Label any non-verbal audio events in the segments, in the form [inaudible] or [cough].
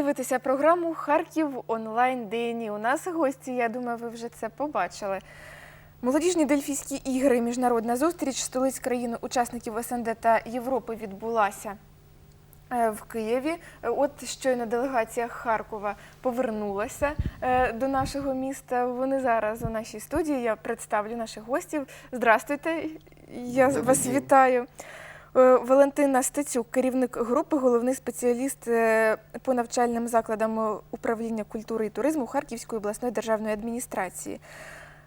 дивитеся програму Харків онлайн день. У нас гості. Я думаю, ви вже це побачили. Молодіжні дельфійські ігри, міжнародна зустріч столиць країн учасників СНД та Європи відбулася е, в Києві. От щойно делегація Харкова повернулася е, до нашого міста. Вони зараз у нашій студії. Я представлю наших гостів. Здрастуйте, я Добрий вас день. вітаю. Е, Валентина Стецюк, керівник групи, головний спеціаліст е, по навчальним закладам управління культури і туризму Харківської обласної державної адміністрації.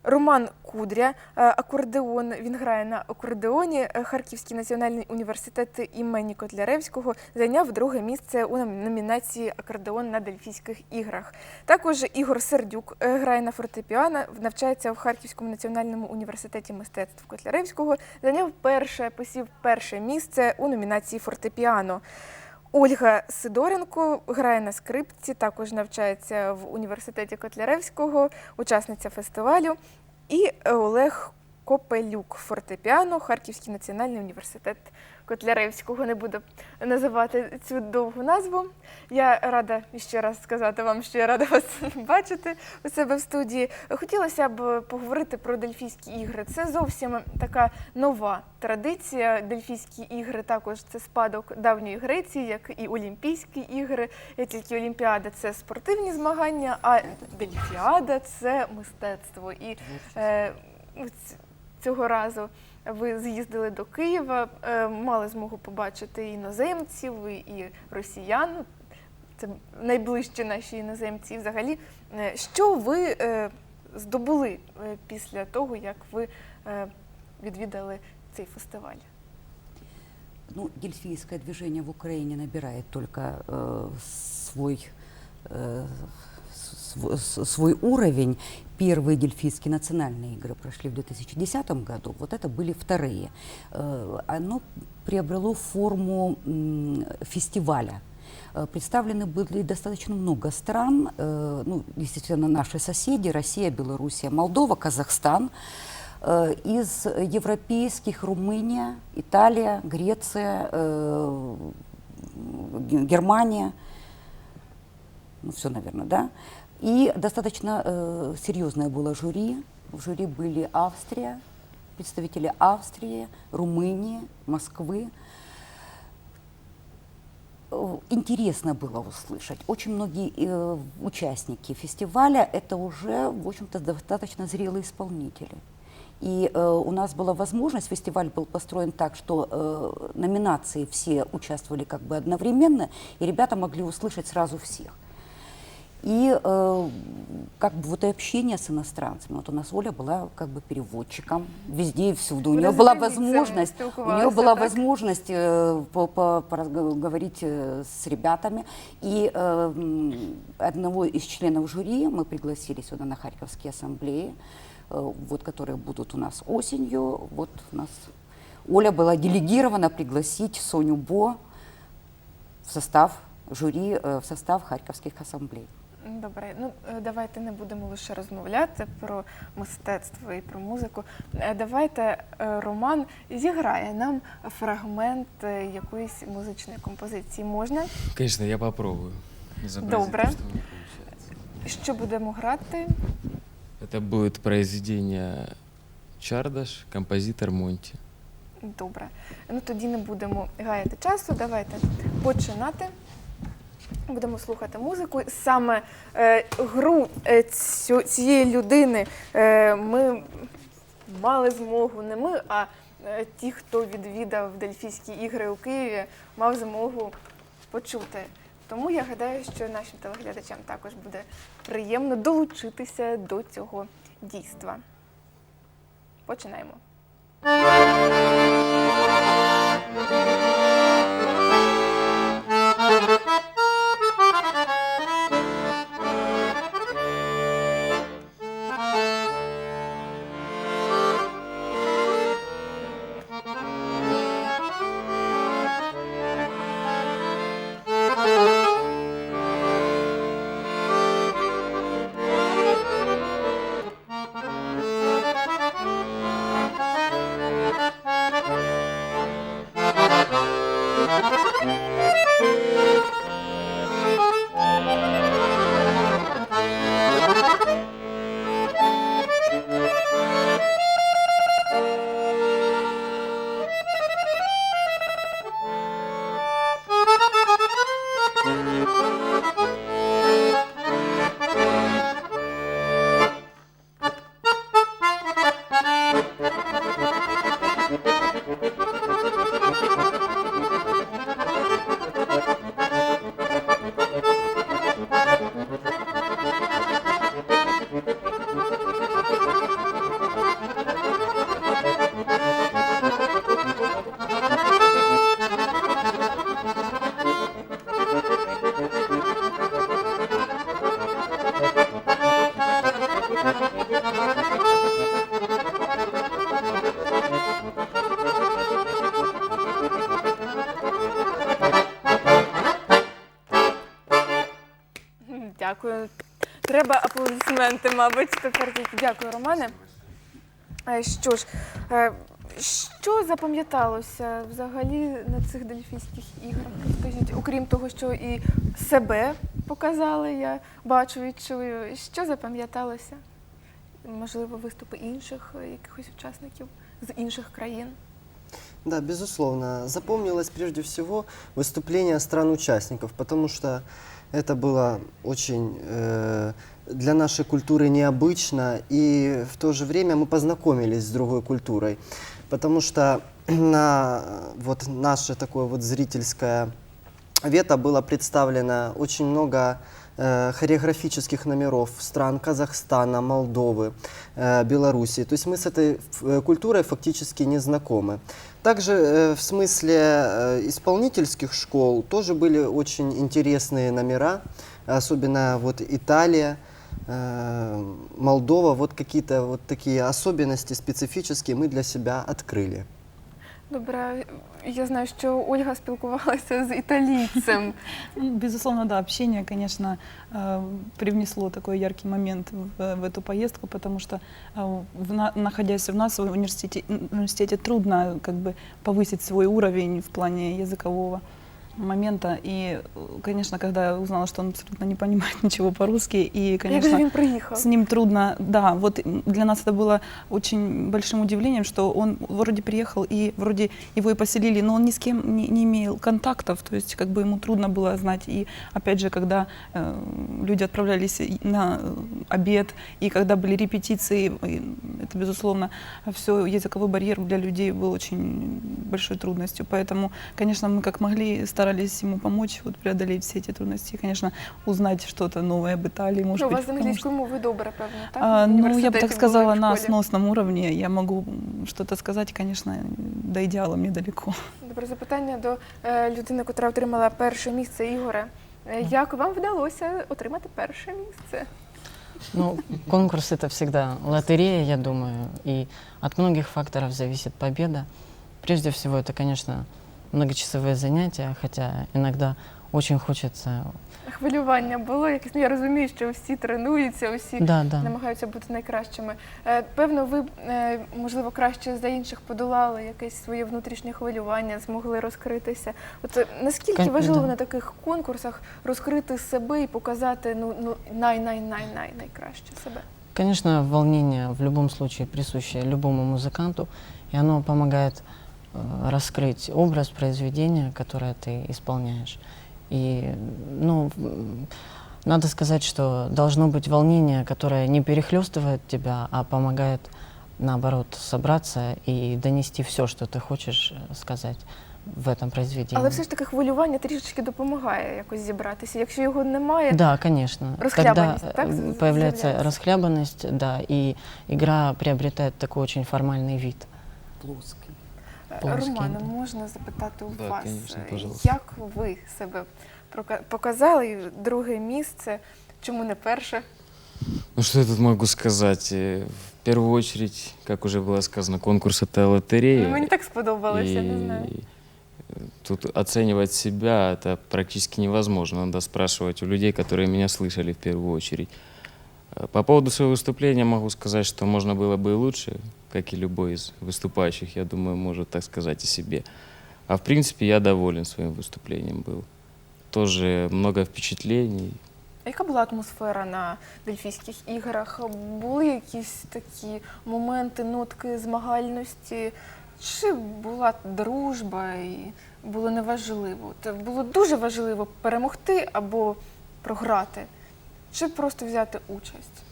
Роман Кудря, е, акордеон. Він грає на акордеоні. Е, Харківський національний університет імені Котляревського зайняв друге місце у номінації Акордеон на Дельфійських іграх. Також Ігор Сердюк е, грає на фортепіано, навчається в Харківському національному університеті мистецтв Котляревського. Зайняв перше, посів перше місце у номінації фортепіано. Ольга Сидоренко грає на скрипці, також навчається в університеті Котляревського, учасниця фестивалю. І Олег Копелюк, фортепіано, Харківський національний університет Котляревського. Не буду називати цю довгу назву. Я рада ще раз сказати вам, що я рада [laughs] вас бачити у себе в студії. Хотілося б поговорити про дельфійські ігри. Це зовсім така нова традиція. Дельфійські ігри також це спадок давньої Греції, як і Олімпійські ігри. Тільки Олімпіада це спортивні змагання, а Дельфіада це мистецтво. І е, цього разу ви з'їздили до Києва, е, мали змогу побачити іноземців, і- росіян. Це найближчі наші іноземці. Взагалі, е, що ви е, здобули після того, як ви відвідали цей фестиваль? Ну, дельфийское движение в Украине набирает только э, свой, св- свой уровень. Первые дельфийские национальные игры прошли в 2010 году, вот это были вторые. Э, оно приобрело форму м, фестиваля. Э, Представлены были достаточно много стран, э, ну, естественно, наши соседи, Россия, Белоруссия, Молдова, Казахстан. Э, Из европейских Румыния, Италия, Греция, э, Г- Германия, ну все, наверное, да. И достаточно э, серьезное было жюри. В жюри были Австрия, представители Австрии, Румынии, Москвы. Интересно было услышать. Очень многие э, участники фестиваля это уже, в общем-то, достаточно зрелые исполнители. И э, у нас была возможность, фестиваль был построен так, что э, номинации все участвовали как бы одновременно, и ребята могли услышать сразу всех. И э, как бы вот и общение с иностранцами. Вот у нас Оля была как бы переводчиком везде и всюду. У нее была возможность, у нее была так? возможность э, по- по- поразго- говорить э, с ребятами. И э, одного из членов жюри мы пригласили сюда на Харьковские ассамблеи, э, вот, которые будут у нас осенью. Вот у нас Оля была делегирована пригласить Соню Бо в состав жюри, э, в состав Харьковских ассамблей. Добре, ну е, давайте не будемо лише розмовляти про мистецтво і про музику. Е, Давайте е, Роман зіграє нам фрагмент якоїсь музичної композиції. Можна? Конечно, я попробую. Добре. Що будемо грати? Это будет произведение Чардаш, композитор Монти. Добре. Ну тоді не будемо гаяти часу. Давайте починати. Будемо слухати музику. Саме е, гру е, цю, цієї людини е, ми мали змогу, не ми, а е, ті, хто відвідав Дельфійські ігри у Києві, мав змогу почути. Тому я гадаю, що нашим телеглядачам також буде приємно долучитися до цього дійства. Починаємо. Аплодисменти, мабуть, тепер тільки. Дякую, Романе. Е, Що ж, е, що запам'яталося взагалі на цих дельфійських іграх? Скажіть, окрім того, що і себе показали, я бачу, відчую. Що запам'яталося? Можливо, виступи інших е, якихось учасників з інших країн? Да, безусловно. Запомнилось прежде всего выступление стран-участников, потому что это было очень э, для нашей культуры необычно, и в то же время мы познакомились с другой культурой, потому что [clears throat] на э, вот наше такое вот зрительское вето было представлено очень много э, хореографических номеров стран Казахстана, Молдовы, э, Белоруссии. То есть мы с этой э, культурой фактически не знакомы. Также э, в смысле э, исполнительских школ тоже были очень интересные номера, особенно вот Италия, э, Молдова, вот какие-то вот такие особенности специфические мы для себя открыли. Добре, я знаю, що Ольга спілкувалася з італійцем. Ну, Безусловно, да, общение, конечно, э, привнесло такой яркий момент в, в эту поездку, потому что, э, в на- находясь в нас в университете, университете, трудно как бы повысить свой уровень в плане языкового Момента. И, конечно, когда я узнала, что он абсолютно не понимает [laughs] ничего по-русски, и, конечно, с ним трудно, да, вот для нас это было очень большим удивлением, что он вроде приехал и вроде его и поселили, но он ни с кем не, не имел контактов, то есть как бы ему трудно было знать. И опять же, когда э, люди отправлялись на э, обед, и когда были репетиции, это, безусловно, все, языковой барьер для людей был очень большой трудностью. Поэтому, конечно, мы как могли старались ему помочь вот, преодолеть все эти трудности, и, конечно, узнать что-то новое об Италии, может Ну, у быть, вас з потому что- англійською мовою добре, певно, так? а, В ну, я бы університеті так були, сказала, в на школі. сносном уровне. Я могу м, что-то сказать, конечно, до идеала мне далеко. Добре, запитання до е, людини, яка отримала перше місце Ігоре. Е, Як вам вдалося отримати перше місце? Ну, конкурс это всегда лотерея, я думаю, и от многих факторов зависит победа. Прежде всего, это, конечно, многочасовые занятия, хотя иногда очень хочется... Хвилювання було якесь. Ну, я розумію, що всі тренуються, усі Да, да. намагаються бути найкращими. Е, Певно, ви е, можливо краще за інших подолали якесь своє внутрішнє хвилювання, змогли розкритися. От е, наскільки Кон- важливо да. на таких конкурсах розкрити себе і показати ну ну най най най най найкраще себе? Конечно, волнение в любом случае присуще любому музыканту, и оно помогает э, раскрыть образ произведения, которое ты исполняешь. И, ну, м, надо сказать, что должно быть волнение, которое не перехлестывает тебя, а помогает, наоборот, собраться и донести все, что ты хочешь э, сказать в этом произведении. Але все ж таки хвилювання трішечки допомагає якось зібратися. Якщо його немає, Да, конечно. Тогда Расхлябанность, э, так, м, з- появляется заявляется? расхлябанность, да, и игра приобретает такой очень формальный вид. Плоский. Е, Полоски, Романе, да. можна запитати у Да, вас, конечно, е, пожалуйста. як ви себе прока- показали друге місце? Чому не перше? Ну что я тут могу сказать? Э, В первую очередь, как уже было сказано, конкурс это лотерея. Мені так сподобалося, и не знаю. э, Тут оценивать себя это практически невозможно. Надо спрашивать у людей, которые меня слышали в первую очередь. Э, По поводу своего выступления могу сказать, что можно было бы и лучше, как и любой из выступающих, я думаю, может так сказать о себе. А в принципе я доволен своим выступлением был. Тоже много впечатлений. А Яка була атмосфера на Дельфійських іграх? Були якісь такі моменти, нотки змагальності? Чи була дружба і було неважливо? От було дуже важливо перемогти або програти, чи просто взяти участь?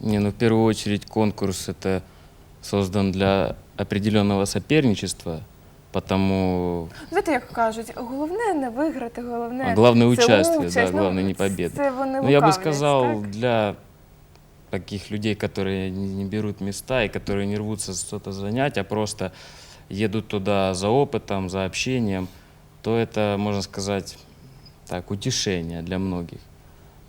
Не, ну в первую очередь конкурс это создан для определенного соперничества, потому Знаєте, як кажуть, головне не виграти, головне А главное це участие, участь. да, Ну, главное не победа. Це вони Ну, я бы лукавлять, сказал, так? для таких людей, которые не, не берут места и которые не рвутся что-то занять, а просто едут туда за опытом, за общением, то это, можно сказать, так, утешение для многих.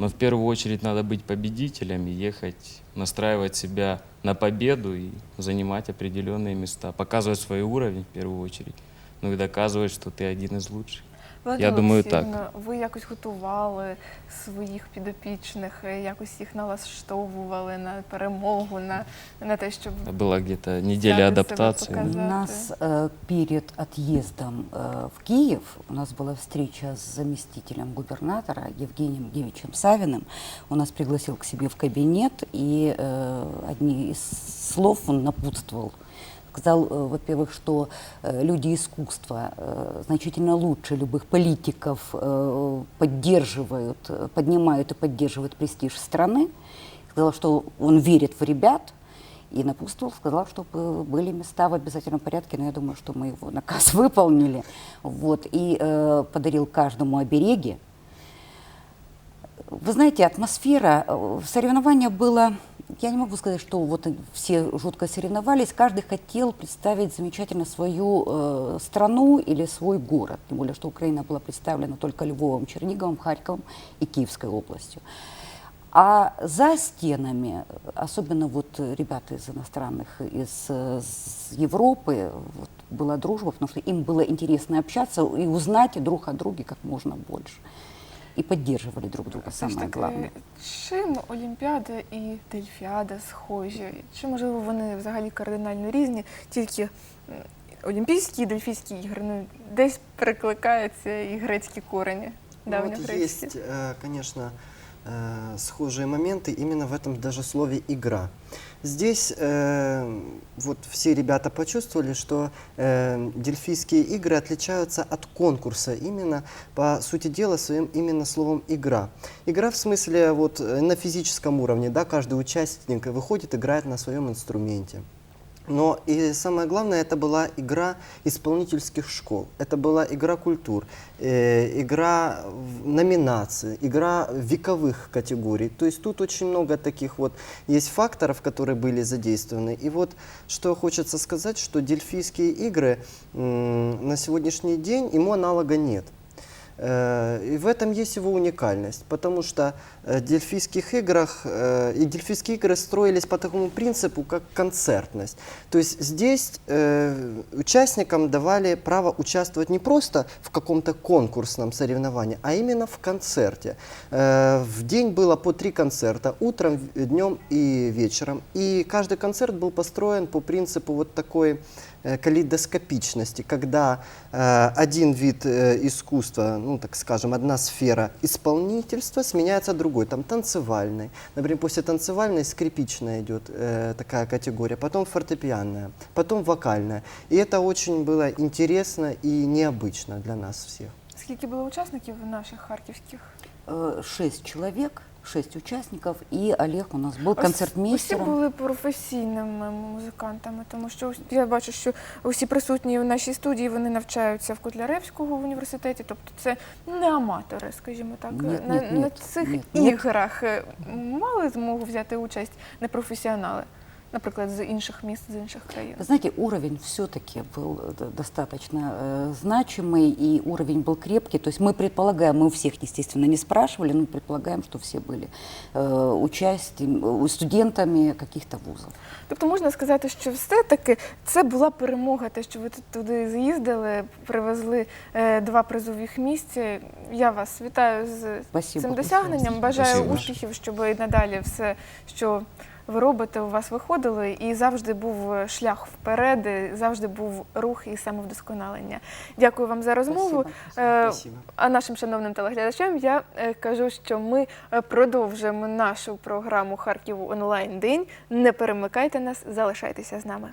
Но в первую очередь надо быть победителем и ехать, настраивать себя на победу и занимать определенные места, показывать свой уровень в первую очередь, ну и доказывать, что ты один из лучших. Валентина думаю, так. Олексіївна, Ви якось готували своїх підопічних, е, якось їх налаштовували на перемогу, на, на те, щоб Была где-то неделя Взяли себя адаптации. показать. У Казаты. нас э, перед отъездом э, в Киев у нас была встреча с заместителем губернатора Евгением Евгеньевичем Савиным. Он нас пригласил к себе в кабинет, и э, одни из слов он напутствовал. Сказал, э, во-первых, что э, люди искусства э, значительно лучше любых политиков поддерживают, поднимают и поддерживают престиж страны. Сказал, что он верит в ребят, и напутствовал, сказал, чтобы были места в обязательном порядке, но я думаю, что мы его наказ [laughs] выполнили. Вот, и подарил каждому обереги. Вы знаете, атмосфера, соревнования было, я не могу сказать, что вот все жутко соревновались, каждый хотел представить замечательно свою э, страну или свой город, тем более, что Украина была представлена только Львовом, Черниговым, Харьковом и Киевской областью. А за стенами, особенно вот ребята из иностранных, из э, с Европы, вот, была дружба, потому что им было интересно общаться и узнать друг о друге как можно больше. И поддерживали друг друга, все ж самое таки, головне. чим Олімпіада і Дельфіада схожі? Чи можливо вони взагалі кардинально різні? Тільки м, Олімпійські і Дельфійські ігри ну, десь перекликаються і грецькі корені. Ну, вот давньогрецькі. есть, э, конечно, э, схожие моменты именно в этом даже слове «игра». Здесь э, вот все ребята почувствовали, что э, дельфийские игры отличаются от конкурса именно, по сути дела, своим именно словом «игра». Игра в смысле вот э, на физическом уровне, да, каждый участник выходит, играет на своем инструменте. Но и самое главное, это была игра исполнительских школ, это была игра культур, э, игра в номинации, игра вековых категорий. То есть тут очень много таких вот есть факторов, которые были задействованы. И вот что хочется сказать, что дельфийские игры м, на сегодняшний день ему аналога нет. Э, И в этом есть его уникальность, потому что э, в дельфийских играх, э, и дельфийские игры строились по такому принципу, как концертность. То есть здесь э, участникам давали право участвовать не просто в каком-то конкурсном соревновании, а именно в концерте. Э, В день было по три концерта, утром, в- днем и вечером. И каждый концерт был построен по принципу вот такой э, калейдоскопичности, когда э, один вид э, искусства, ну так скажем, одна сфера исполнительства сменяется другой, там танцевальной. Например, после танцевальной скрипичная идет э, такая категория, потом фортепианная, потом вокальная. И это очень было интересно и необычно для нас всех. Скільки було учасників наших харківських? Э, Шесть человек, шесть участников, и Олег у нас был Ось Усі були професійними музикантами, тому що я бачу, що усі присутні в нашій студії вони навчаються в Кутляревському університеті. Тобто це не аматори, скажімо так. Ні, на, ні, на цих ні, ні. іграх е, мали змогу взяти участь непрофесіонали, наприклад, з інших міст, з інших країн. Вы знаете, уровень все-таки был э, д- достаточно э, значимый, и уровень был крепкий. То есть мы предполагаем, мы у всех, естественно, не спрашивали, но предполагаем, что все были э, участием, э, студентами каких-то вузов. Тобто можна сказати, що все-таки це була перемога, те, що ви тут туди з'їздили, привезли е, два призових місця. Я вас вітаю з Спасибо. цим досягненням. Бажаю Спасибо. успіхів, щоб і надалі все, що ви робите, у вас виходило, і завжди був шлях вперед, і завжди був рух і самовдосконалення. Дякую вам за розмову. Е, Спасибо. А нашим шановним телеглядачам я е, кажу, що ми продовжимо нашу програму Харків онлайн день. Не перемикайте нас, залишайтеся з нами.